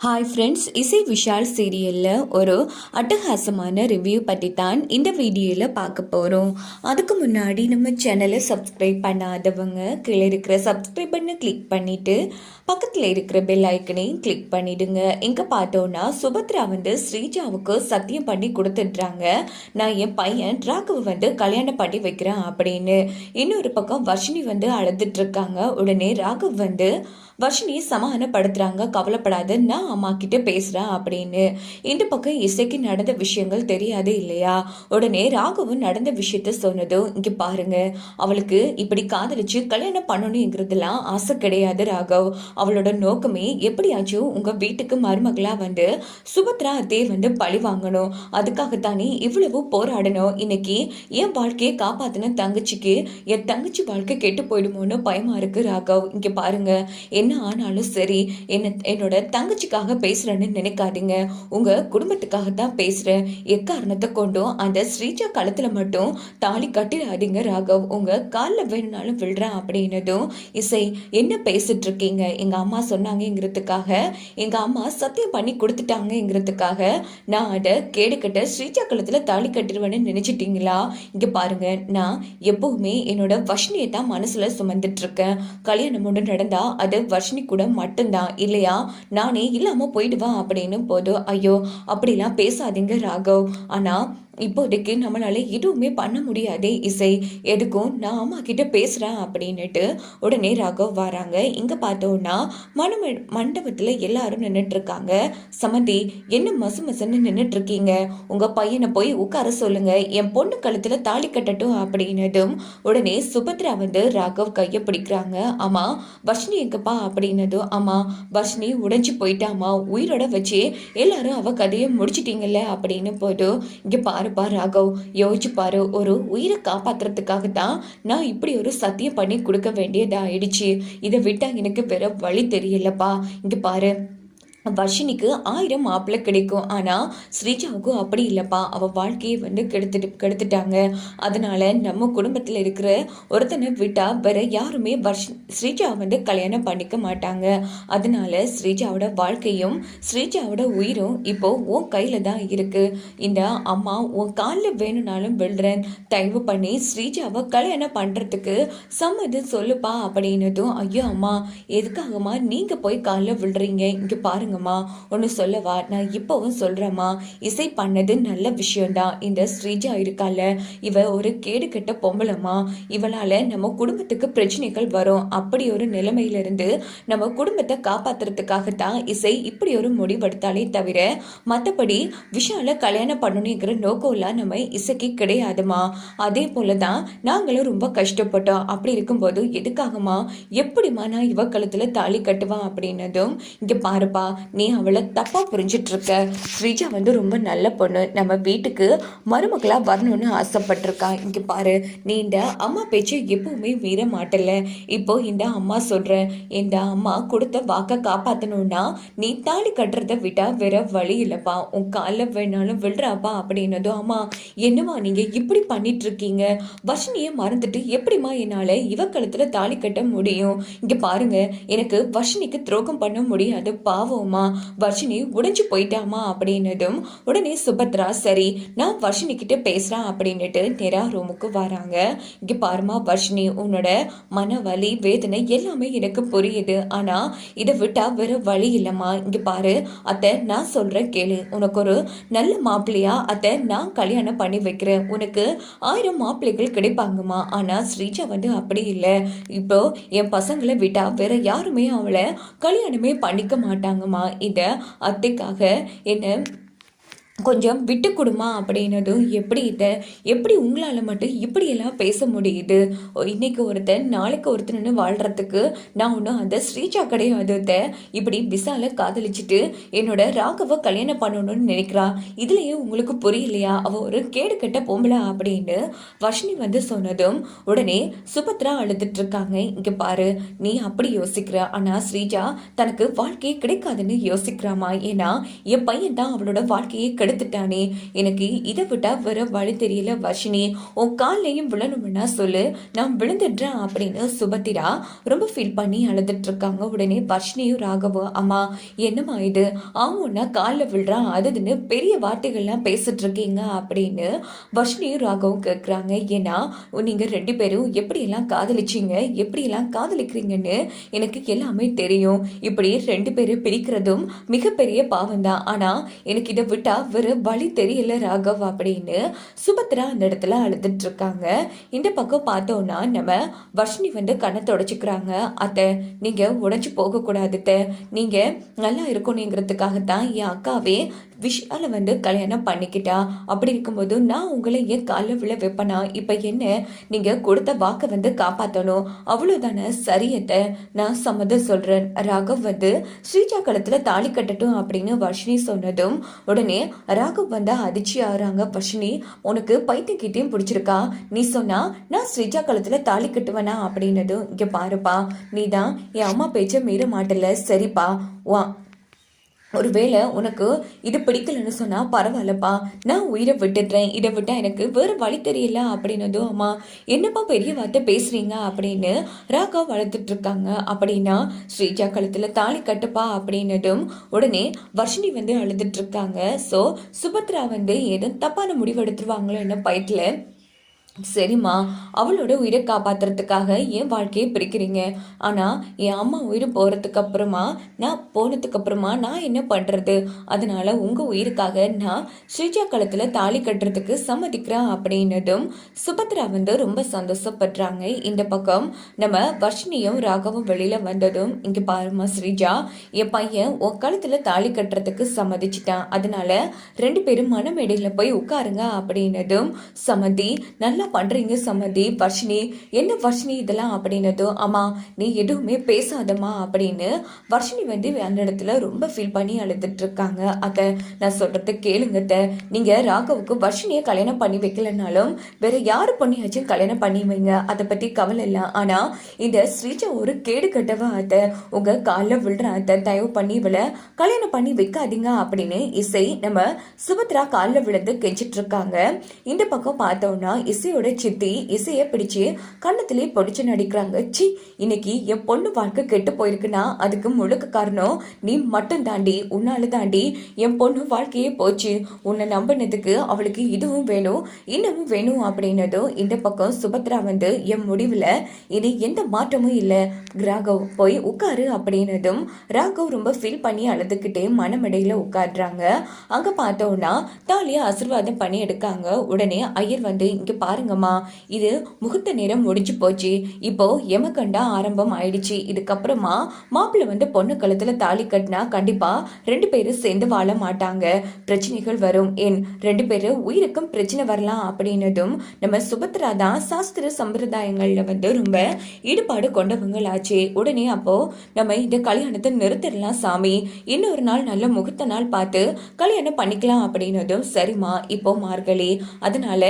Hi friends இசை விஷால் சீரியலில் ஒரு அட்டகாசமான ரிவ்யூ பற்றி தான் இந்த வீடியோவில் பார்க்க போகிறோம் அதுக்கு முன்னாடி நம்ம சேனலை சப்ஸ்கிரைப் பண்ணாதவங்க கீழே இருக்கிற சப்ஸ்கிரைப் பண்ண கிளிக் பண்ணிவிட்டு பக்கத்தில் இருக்கிற பெல் ஐக்கனையும் கிளிக் பண்ணிவிடுங்க இங்கே பார்த்தோன்னா சுபத்ரா வந்து ஸ்ரீஜாவுக்கு சத்தியம் பண்ணி கொடுத்துட்றாங்க. நான் என் பையன் ராகவை வந்து கல்யாணம் பண்ணி வைக்கிறேன் அப்படின்னு. இன்னொரு பக்கம் வர்ஷினி வந்து அழுதுட்ருக்காங்க உடனே ராகவ் வந்து வர்ஷினியை சமாதானப்படுத்துறாங்க கவலைப்படாத நான் அம்மா கிட்ட பேசுறேன் அப்படின்னு. இந்த பக்கம் இசைக்கு நடந்த விஷயங்கள் தெரியாது இல்லையா? உடனே ராகவும் நடந்த விஷயத்த சொன்னதும் இங்க பாருங்க அவளுக்கு இப்படி காதலிச்சு கல்யாணம் பண்ணணுங்கிறதுலாம் ஆசை கிடையாது ராகவ். அவளோட நோக்கமே எப்படியாச்சும் உங்க வீட்டுக்கு மருமகளா வந்து சுபத்ரா அத்தே வந்து பழி வாங்கணும். அதுக்காகத்தானே இவ்வளவு போராடணும். இன்னைக்கு என் வாழ்க்கையை காப்பாத்தின தங்கச்சிக்கு என் தங்கச்சி வாழ்க்கை கெட்டு போயிடுமோன்னு பயமா இருக்கு ராகவ். இங்க பாருங்க என்ன ஆனாலும் சரி என்ன என்னோட தங்கச்சிக்காக பேசுறேன்னு நினைக்காதீங்க. உங்க குடும்பத்துக்காக தான் பேசுறேன். எக்காரணத்தை கொண்டும் அந்த ஸ்ரீஜா காலத்தில் மட்டும் தாலி கட்டிடாதீங்க ராகவ். உங்க காலில் வேணும்னாலும் விழுறேன் அப்படின்னதும் இசை என்ன பேசிட்டு இருக்கீங்க எங்க அம்மா சொன்னாங்கங்கிறதுக்காக எங்க அம்மா சத்தியம் பண்ணி கொடுத்துட்டாங்கங்கிறதுக்காக நான் அதை கேடுக்கட்ட ஸ்ரீஜா காலத்தில் தாலி கட்டிடுவேன்னு நினைச்சிட்டீங்களா? இங்க பாருங்க நான் எப்பவுமே என்னோட வஷ்ணியை தான் மனசுல சுமந்துட்டு இருக்கேன் கல்யாணம் ஒன்று நடந்தா அது வர்ஷினி கூட மட்டும்தான். இல்லையா? நானே இல்லாமல் போயிடுவேன் அப்படின்னு போதும் ஐயோ அப்படிலாம் பேசாதீங்க ராகவ். ஆனால் இப்போதைக்கு நம்மளால எதுவுமே பண்ண முடியாதே இசை. எதுக்கும் நான் அம்மா கிட்ட பேசுறேன் அப்படின்னுட்டு உடனே ராகவ் வராங்க. இங்க பார்த்தோம்னா மண மண்டபத்துல எல்லாரும் நின்றுட்டு இருக்காங்க சமந்தி என்ன மசு மசுன்னு நின்றுட்டு இருக்கீங்க உங்க பையனை போய் உட்கார சொல்லுங்க. என் பொண்ணு கழுத்துல தாலி கட்டட்டும் அப்படின்னதும் உடனே சுபத்ரா வந்து ராகவ் கையை பிடிக்கிறாங்க. ஆமா வர்ஷினி எங்கப்பா அப்படின்னதும் ஆமா வர்ஷினி உடைஞ்சு போயிட்டாமா உயிரோட வச்சு எல்லாரும் அவ கதையை முடிச்சிட்டீங்கல்ல அப்படின்னு போதும் இங்க பாருப்பா ராகவ் யோசிச்சு பாரு ஒரு உயிரை காப்பாத்துறதுக்காக தான் நான் இப்படி ஒரு சத்தியம் பண்ணி கொடுக்க வேண்டியதாயிடுச்சு. இதை விட்டா எனக்கு வேற வழி தெரியலப்பா. இங்க பாரு. வர்ஷினிக்கு ஆயிரம் மாப்பிள்ளை கிடைக்கும். ஆனால் ஸ்ரீஜாவுக்கும் அப்படி இல்லைப்பா. அவள் வாழ்க்கையை வந்து கெடுத்துட்டு கெடுத்துட்டாங்க. அதனால நம்ம குடும்பத்தில் இருக்கிற ஒருத்தனை விட்டா வேற யாருமே வர்ஷ் ஸ்ரீஜா வந்து கல்யாணம் பண்ணிக்க மாட்டாங்க. அதனால ஸ்ரீஜாவோட வாழ்க்கையும் ஸ்ரீஜாவோட உயிரும் இப்போ உன் கையில் தான் இருக்கு. இந்த அம்மா உன் காலில் வேணும்னாலும் விழுறேன். தயவு பண்ணி ஸ்ரீஜாவை கல்யாணம் பண்ணுறதுக்கு சம்மதம் சொல்லுப்பா அப்படின்னதும் ஐயோ அம்மா எதுக்காகம்மா நீங்கள் போய் காலில் விழுறீங்க? இங்கே பாருங்க பாருங்கம்மா ஒன்று சொல்லவா? நான் இப்போவும் சொல்கிறேம்மா இசை பண்ணது நல்ல விஷயம்தான் இந்த ஸ்ரீஜா இருக்கால. இவ ஒரு கேடு கெட்ட பொம்பளம்மா. இவளால் நம்ம குடும்பத்துக்கு பிரச்சனைகள் வரும். அப்படி ஒரு நிலைமையிலிருந்து நம்ம குடும்பத்தை காப்பாற்றுறதுக்காகத்தான் இசை இப்படி ஒரு முடிவெடுத்தாலே தவிர மற்றபடி விஷால கல்யாணம் பண்ணணுங்கிற நோக்கம்லாம் நம்ம இசைக்கு கிடையாதுமா அதே போல தான் நாங்களும் ரொம்ப கஷ்டப்பட்டோம். அப்படி இருக்கும்போது எதுக்காகமா எப்படிமா நான் இவ கழுத்தில் தாலி கட்டுவான் அப்படின்னதும் இங்கே பாருப்பா. நீ அவளை தப்பாக புரிஞ்சிட்டு இருக்க ஸ்ரீஜா வந்து ரொம்ப நல்ல பொண்ணு. நம்ம வீட்டுக்கு மருமகளாக வரணும்னு ஆசைப்பட்டிருக்கா. இங்கே பாரு நீ இந்த அம்மா பேச்சு எப்பவுமே மீற மாட்டல இப்போ இந்த அம்மா சொல்கிறேன் இந்த அம்மா கொடுத்த வாக்கை காப்பாற்றணும்னா நீ தாலி கட்டுறத விட்டால் வேற வழி இல்லைப்பா. உன் காலில் வேணாலும் விழுறாப்பா அப்படின்னதும் அம்மா என்னம்மா நீங்கள் இப்படி பண்ணிட்டு இருக்கீங்க வர்ஷினியை மறந்துட்டு எப்படிம்மா என்னால் இவ கழுத்தில் தாலி கட்ட முடியும்? இங்கே பாருங்க எனக்கு வர்ஷினிக்கு துரோகம் பண்ண முடியாது பாவம். போமா வர்ஷினி உடைஞ்சு போயிட்டாமா? அப்படின்னதும் உடனே சுபத்ரா சரி நான் வர்ஷினி கிட்ட பேசுகிறேன் அப்படின்னுட்டு நேராக ரூமுக்கு வராங்க. இங்கே பாருமா வர்ஷினி உன்னோட மன வலி வேதனை எல்லாமே எனக்கு புரியுது. ஆனால் இதை விட்டால் வேற வழி இல்லைம்மா. இங்கே பாரு அத்தை நான் சொல்கிறேன் கேளு. உனக்கு ஒரு நல்ல மாப்பிள்ளையா? அத்தை நான் கல்யாணம் பண்ணி வைக்கிறேன். உனக்கு ஆயிரம் மாப்பிள்ளைகள் கிடைப்பாங்கம்மா. ஆனால் ஸ்ரீஜா வந்து அப்படி இல்லை. இப்போ என் பசங்களை விட்டால் வேற யாருமே அவளை கல்யாணமே பண்ணிக்க மாட்டாங்கம்மா. இதை அத்தைக்காக என்னை கொஞ்சம் விட்டு கொடுமா அப்படின்னதும் எப்படி இதை? எப்படி உங்களால் மட்டும் இப்படியெல்லாம் பேச முடியுது? இன்னைக்கு ஒருத்தன் நாளைக்கு ஒருத்தனு வாழ்கிறதுக்கு நான் ஒன்றும் அந்த ஸ்ரீஜா கிடையாது இப்படி விசால காதலிச்சுட்டு என்னோட ராகவை கல்யாணம் பண்ணணும்னு நினைக்கிறா. இதுலேயே உங்களுக்கு புரியலையா? அவள் ஒரு கேடு கட்ட பொம்பளை அப்படின்னு வர்ஷினி வந்து சொன்னதும் உடனே சுபத்ரா அழுதுட்டு இருக்காங்க இங்கே பாரு நீ அப்படி யோசிக்கிற. ஆனால் ஸ்ரீஜா தனக்கு வாழ்க்கையே கிடைக்காதுன்னு யோசிக்கிறாமா? ஏன்னா என் பையன் தான் அவளோட வாழ்க்கையை கிடை கெடுத்துட்டானே எனக்கு இதை விட்டா வர வழி தெரியல வர்ஷினி. உன் கால்லையும் விழணும்னா சொல்லு. நான் விழுந்துடுறேன் அப்படின்னு சுபத்திரா ரொம்ப ஃபீல் பண்ணி அழுதுட்டு இருக்காங்க. உடனே வர்ஷினியும் ராகவும் அம்மா என்னம்மா இது? ஆமாண்ணா காலில் விழுறான். அதுன்னு பெரிய வார்த்தைகள்லாம் பேசிட்டு இருக்கீங்க அப்படின்னு வர்ஷினியும் ராகவும் கேட்குறாங்க ஏன்னா நீங்கள் ரெண்டு பேரும் எப்படியெல்லாம் காதலிச்சீங்க எப்படியெல்லாம் காதலிக்கிறீங்கன்னு எனக்கு எல்லாமே தெரியும். இப்படி ரெண்டு பேரும் பிரிக்கிறதும் மிகப்பெரிய பாவம் தான் ஆனால் எனக்கு இதை விட்டா இவர் வழி தெரியல ராகவ் அப்படின்னு சுபத்ரா அந்த இடத்துல அழுதுட்டு இருக்காங்க இந்த பக்கம் பார்த்தோன்னா நம்ம வர்ஷினி வந்து கண்ணை தொடச்சிக்கிறாங்க. அத்தை நீங்கள் உடஞ்சி போக நீங்கள் நீங்க நல்லா இருக்கணுங்கிறதுக்காகத்தான் என் அக்காவே விஷாலை வந்து கல்யாணம் பண்ணிக்கிட்டா. அப்படி இருக்கும்போது நான் உங்களை என் காலில் விழ வைப்பனா? இப்போ என்ன? நீங்கள் கொடுத்த வாக்கை வந்து காப்பாற்றணும் அவ்வளோதானே சரியத்தை நான் சம்மதம் சொல்கிறேன் ராகவ் வந்து ஸ்ரீஜா களத்தில் தாலி கட்டட்டும் அப்படின்னு வர்ஷினி சொன்னதும் உடனே ராகவ் வந்து அதிர்ச்சி ஆகிறாங்க. வர்ஷினி உனக்கு பைத்தியக்கிட்டையும் பிடிச்சிருக்கா? நீ சொன்னா நான் ஸ்ரீஜா களத்தில் தாலி கட்டுவேனா? அப்படின்னதும் இங்கே பாருப்பா. நீ தான் என் அம்மா பேச்சை மீற மாட்டல சரிப்பா. வா. ஒருவேளை உனக்கு இது பிடிக்கலன்னு சொன்னால் பரவாயில்லப்பா நான் உயிரை விட்டுடுறேன் இதை விட்டால் எனக்கு வேறு வழி தெரியல அப்படின்னதும் அம்மா என்னப்பா பெரிய வார்த்தை பேசுகிறீங்க அப்படின்னு ராகா வளர்த்துட்ருக்காங்க. அப்படின்னா ஸ்ரீஜா கழுத்தில் தாலி கட்டுப்பா அப்படின்னதும் உடனே வர்ஷினி வந்து அழுதுட்ருக்காங்க. ஸோ சுபத்ரா வந்து ஏதோ தப்பான முடிவு எடுத்துருவாங்களோ என்ன பயத்தில் சரிம்மா அவளோட உயிரை காப்பாத்துறதுக்காக என் வாழ்க்கையை பிரிக்கிறீங்க. ஆனால் என் அம்மா உயிர் போகிறதுக்கு அப்புறமா நான் போனதுக்கு அப்புறமா நான் என்ன பண்ணுறது அதனால உங்கள் உயிருக்காக நான் ஸ்ரீஜா களத்தில் தாலி கட்டுறதுக்கு சம்மதிக்கிறேன் அப்படின்னதும் சுபத்ரா வந்து ரொம்ப சந்தோஷப்படுறாங்க. இந்த பக்கம் நம்ம வர்ஷினியும் ராகவும் வெளியில் வந்ததும் இங்கே பாருமா ஸ்ரீஜா என் பையன் உன் களத்தில் தாலி கட்டுறதுக்கு சம்மதிச்சிட்டான். அதனால ரெண்டு பேரும் மனமேடையில் போய் உட்காருங்க அப்படின்னதும் சம்மதி நல்லா நல்லா பண்றீங்க சம்மதி வர்ஷினி என்ன வர்ஷினி இதெல்லாம் அப்படின்னதோ ஆமா நீ எதுவுமே பேசாதம்மா அப்படின்னு வர்ஷினி வந்து அந்த இடத்துல ரொம்ப ஃபீல் பண்ணி அழுதுட்டு இருக்காங்க. அத்தை நான் சொல்றத கேளுங்க நீங்க ராகவுக்கு வர்ஷினியை கல்யாணம் பண்ணி வைக்கலனாலும் வேற யாரு பொண்ணியாச்சும் கல்யாணம் பண்ணி வைங்க. அதை பத்தி கவலை இல்லை. ஆனா இந்த ஸ்ரீஜா ஒரு கேடு கட்டவா அத்தை? உங்க காலில் விழுற அத்தை தயவு பண்ணி இவளை கல்யாணம் பண்ணி வைக்காதீங்க அப்படின்னு இசை நம்ம சுபத்ரா காலில் விழுந்து கெஞ்சிட்டு இருக்காங்க. இந்த பக்கம் பார்த்தோம்னா இசை இசையோட சித்தி இசையை பிடிச்சு கண்ணத்திலே பொடிச்சு நடிக்கிறாங்க. சி இன்னைக்கு என் பொண்ணு வாழ்க்கை கெட்டு போயிருக்குன்னா அதுக்கு முழுக்க காரணம் நீ மட்டும் தாண்டி உன்னால தாண்டி என் பொண்ணு வாழ்க்கையே போச்சு. உன்னை நம்பினதுக்கு அவளுக்கு இதுவும் வேணும் இன்னமும் வேணும் அப்படின்னதும் இந்த பக்கம் சுபத்ரா வந்து என் முடிவில் இது எந்த மாற்றமும் இல்லை. ராகவ் போய் உட்காரு அப்படின்னதும் ராகவ் ரொம்ப ஃபீல் பண்ணி அழுதுகிட்டே மனமடையில் உட்காடுறாங்க அங்கே பார்த்தோம்னா தாலியை ஆசிர்வாதம் பண்ணி எடுக்காங்க. உடனே ஐயர் வந்து இங்கே பாரு பாருங்கம்மா. இது முகூர்த்த நேரம் முடிஞ்சு போச்சு. இப்போ எமகண்டா ஆரம்பம் ஆயிடுச்சு. இதுக்கப்புறமா மாப்பிள்ளை வந்து பொண்ணு கழுத்துல தாலி கட்டினா கண்டிப்பா ரெண்டு பேரும் சேர்ந்து வாழ மாட்டாங்க. பிரச்சனைகள் வரும். ஏன் ரெண்டு பேரும் உயிருக்கும் பிரச்சனை வரலாம் அப்படின்னதும் நம்ம சுபத்ரா தான் சாஸ்திர சம்பிரதாயங்கள்ல வந்து ரொம்ப ஈடுபாடு கொண்டவங்களாச்சு. உடனே அப்போ நம்ம இந்த கல்யாணத்தை நிறுத்திடலாம் சாமி. இன்னொரு நாள் நல்ல முகூர்த்த நாள் பார்த்து கல்யாணம் பண்ணிக்கலாம் அப்படின்னதும் சரிம்மா. இப்போ மார்கழி. அதனால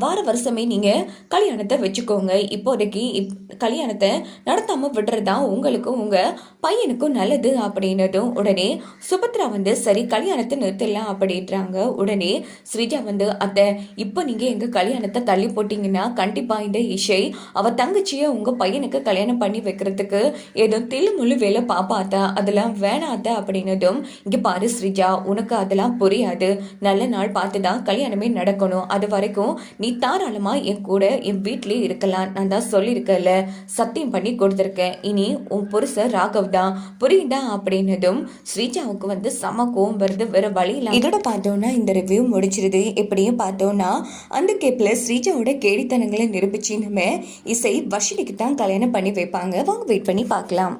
வார வருஷமே நீங்கள் கல்யாணத்தை வச்சுக்கோங்க. இப்போதைக்கு இப் கல்யாணத்தை நடத்தாமல் விடுறது தான் உங்களுக்கும் உங்கள் பையனுக்கும் நல்லது அப்படின்னதும் உடனே சுபத்ரா வந்து சரி கல்யாணத்தை நிறுத்தலாம் அப்படின்றாங்க. உடனே ஸ்ரீஜா வந்து அத்தை இப்போ நீங்கள் எங்கள் கல்யாணத்தை தள்ளி போட்டிங்கன்னா கண்டிப்பாக இந்த இஷை அவள் தங்கச்சியை உங்கள் பையனுக்கு கல்யாணம் பண்ணி வைக்கிறதுக்கு ஏதோ தில்லுமுள்ளு வேலை பாப்பாத்த அதெல்லாம் வேணாத்த அப்படின்னதும் இங்கே பாரு ஸ்ரீஜா உனக்கு அதெல்லாம் புரியாது. நல்ல நாள் பார்த்து தான் கல்யாணமே நடக்கணும். அது வரைக்கும் நீ தாராளமா என் கூட என் வீட்லயே இருக்கலாம். நான் தான் சொல்லியிருக்கல சத்தியம் பண்ணி கொடுத்துருக்கேன். இனி உன் புருஷன் ராகவ் தான். புரியுதா? அப்படின்னதும் ஸ்ரீஜாவுக்கு வந்து சம கோவம் வருது. வேற வழி இல்லை இதோட பார்த்தோம்னா இந்த ரிவ்யூ முடிச்சிருது. எப்படியும் பார்த்தோம்னா அந்த கேப்ல ஸ்ரீஜாவோட கேடித்தனங்களை நிரூபிச்சு இசை வஷினிக்கு தான் கல்யாணம் பண்ணி வைப்பாங்க. வாங்க வெயிட் பண்ணி பார்க்கலாம்.